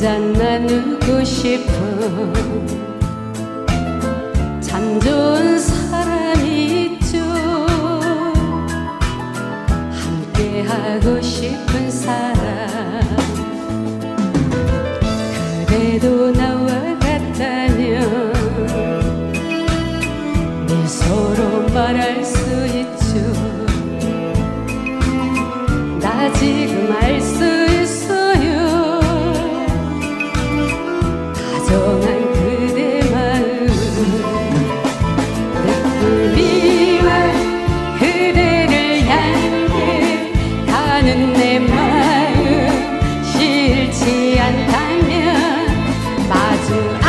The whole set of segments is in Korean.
한잔 나누고 싶은 참 좋은 사람이 있죠. 함께 하고 싶은 사람. 그래도 나와 같다면 미소로 말할 수 있죠. 나 지금 알수 Jesus.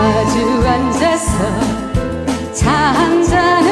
마주 앉아서 차 한잔